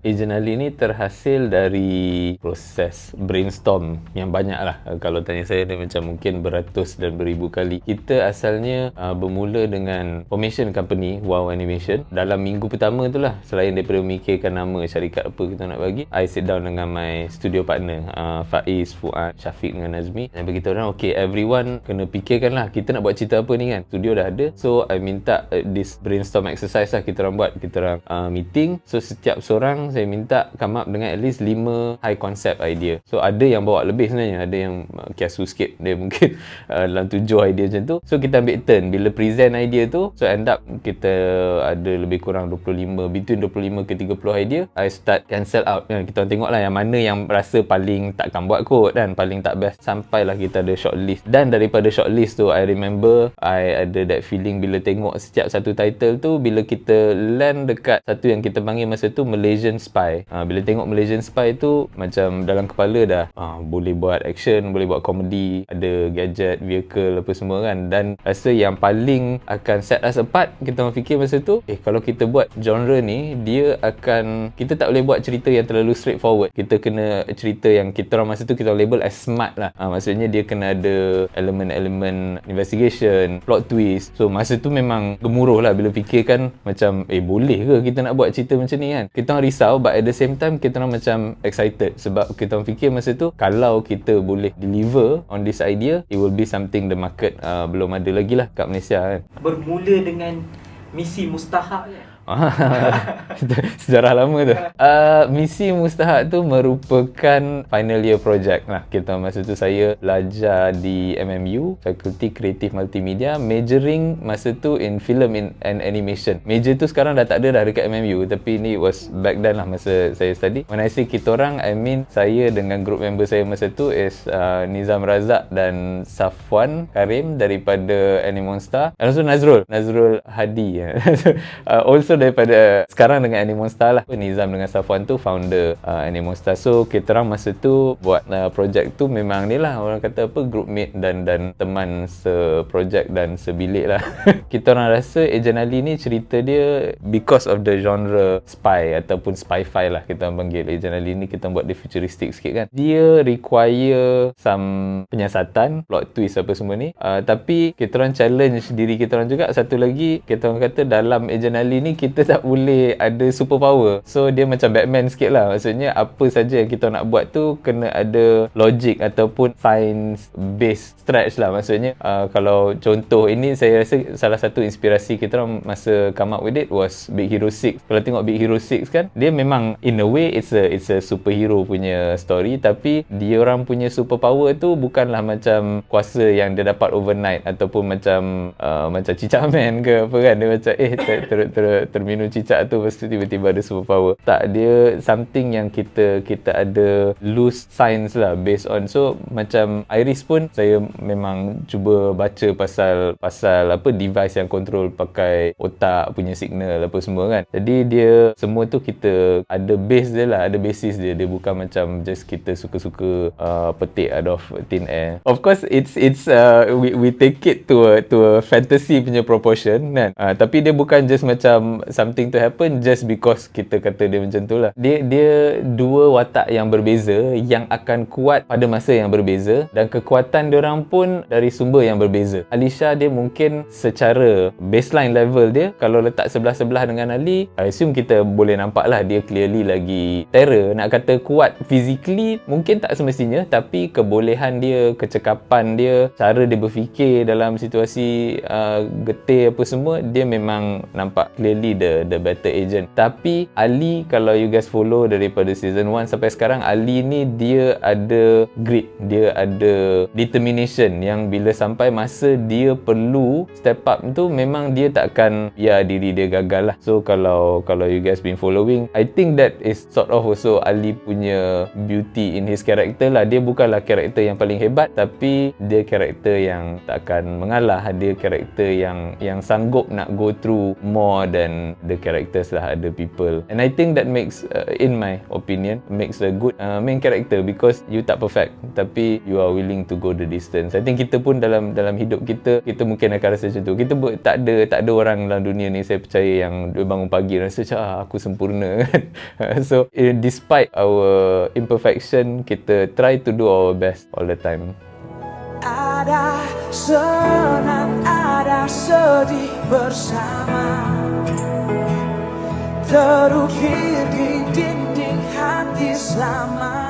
Agent Ali ni terhasil dari proses brainstorm yang banyak lah. Kalau tanya saya dia macam mungkin beratus dan beribu kali. Kita asalnya uh, bermula dengan formation company Wow Animation. Dalam minggu pertama tu lah selain daripada memikirkan nama syarikat apa kita nak bagi, I sit down dengan my studio partner uh, Faiz, Fuad, Syafiq dengan Nazmi dan beritahu orang okay everyone kena fikirkan lah kita nak buat cerita apa ni kan. Studio dah ada. So I minta uh, this brainstorm exercise lah kita orang buat. Kita orang uh, meeting. So setiap seorang saya minta come up dengan at least 5 high concept idea. So ada yang bawa lebih sebenarnya, ada yang uh, kiasu sikit dia mungkin uh, dalam tujuh idea macam tu. So kita ambil turn bila present idea tu, so end up kita ada lebih kurang 25 between 25 ke 30 idea. I start cancel out. Ya, kita tengok lah yang mana yang rasa paling takkan buat kot dan paling tak best sampailah kita ada short list. Dan daripada short list tu I remember I ada that feeling bila tengok setiap satu title tu bila kita land dekat satu yang kita panggil masa tu Malaysian Spy. Ha, bila tengok Malaysian Spy tu macam dalam kepala dah ha, boleh buat action, boleh buat komedi, ada gadget, vehicle apa semua kan dan rasa yang paling akan set us apart kita fikir masa tu eh kalau kita buat genre ni dia akan kita tak boleh buat cerita yang terlalu straightforward. Kita kena cerita yang kita orang masa tu kita label as smart lah. Ha, maksudnya dia kena ada elemen-elemen investigation, plot twist. So masa tu memang gemuruh lah bila fikirkan macam eh boleh ke kita nak buat cerita macam ni kan. Kita risau but at the same time kita orang macam excited sebab kita orang fikir masa tu kalau kita boleh deliver on this idea it will be something the market uh, belum ada lagi lah kat Malaysia kan Bermula dengan misi mustahak kan? Sejarah lama tu. Uh, misi Mustahak tu merupakan final year project lah. Kita masa tu saya belajar di MMU, Faculty Creative Multimedia, majoring masa tu in film in, and animation. Major tu sekarang dah tak ada dah dekat MMU, tapi ni was back then lah masa saya study. When I say kita orang, I mean saya dengan group member saya masa tu is uh, Nizam Razak dan Safwan Karim daripada Animonstar. And also Nazrul, Nazrul Hadi. uh, also daripada sekarang dengan Animonstar lah. Nizam dengan Safwan tu founder uh, Animonstar. So kita orang masa tu buat uh, projek tu memang ni lah orang kata apa group mate dan dan teman seprojek dan sebilik lah. kita orang rasa Agent Ali ni cerita dia because of the genre spy ataupun spy-fi lah kita orang panggil Agent Ali ni kita buat dia futuristic sikit kan. Dia require some penyiasatan, plot twist apa semua ni. Uh, tapi kita orang challenge diri kita orang juga. Satu lagi kita orang kata dalam Agent Ali ni kita tak boleh ada superpower. So dia macam Batman sikit lah. Maksudnya apa saja yang kita nak buat tu kena ada logic ataupun science based stretch lah. Maksudnya uh, kalau contoh ini saya rasa salah satu inspirasi kita orang masa come up with it was Big Hero 6. Kalau tengok Big Hero 6 kan dia memang in a way it's a it's a superhero punya story tapi dia orang punya superpower tu bukanlah macam kuasa yang dia dapat overnight ataupun macam uh, macam cicak man ke apa kan dia macam eh ter, ter, ter, ter, terminum cicak tu pasti tiba-tiba ada superpower. Tak dia something yang kita kita ada loose science lah based on. So macam Iris pun saya memang cuba baca pasal pasal apa device yang control pakai otak punya signal apa semua kan. Jadi dia semua tu kita ada base dia lah ada basis dia. Dia bukan macam just kita suka-suka uh, petik out of thin air. Of course it's it's uh, we we take it to a to a fantasy punya proportion kan. Uh, tapi dia bukan just macam something to happen just because kita kata dia macam tu lah. Dia dia dua watak yang berbeza yang akan kuat pada masa yang berbeza dan kekuatan dia orang pun dari sumber yang berbeza. Alisha dia mungkin secara baseline level dia kalau letak sebelah-sebelah dengan Ali I assume kita boleh nampak lah dia clearly lagi terror. Nak kata kuat physically mungkin tak semestinya tapi kebolehan dia kecekapan dia cara dia berfikir dalam situasi uh, getir apa semua dia memang nampak clearly the the better agent. Tapi Ali kalau you guys follow daripada season 1 sampai sekarang Ali ni dia ada grit dia ada determination yang bila sampai masa dia perlu step up tu memang dia tak akan ya diri dia gagal lah. So kalau kalau you guys been following I think that is sort of also Ali punya beauty in his character lah. Dia bukanlah karakter yang paling hebat tapi dia karakter yang tak akan mengalah. Dia karakter yang yang sanggup nak go through more than the characters lah, the people. And I think that makes, uh, in my opinion, makes a good uh, main character because you tak perfect tapi you are willing to go the distance. I think kita pun dalam dalam hidup kita kita mungkin akan rasa macam tu. Kita ber, tak ada tak ada orang dalam dunia ni saya percaya yang dia bangun pagi rasa macam ah, aku sempurna so eh, despite our imperfection kita try to do our best all the time. Ada senang, ada sedih bersama. Terukir di dinding hati selama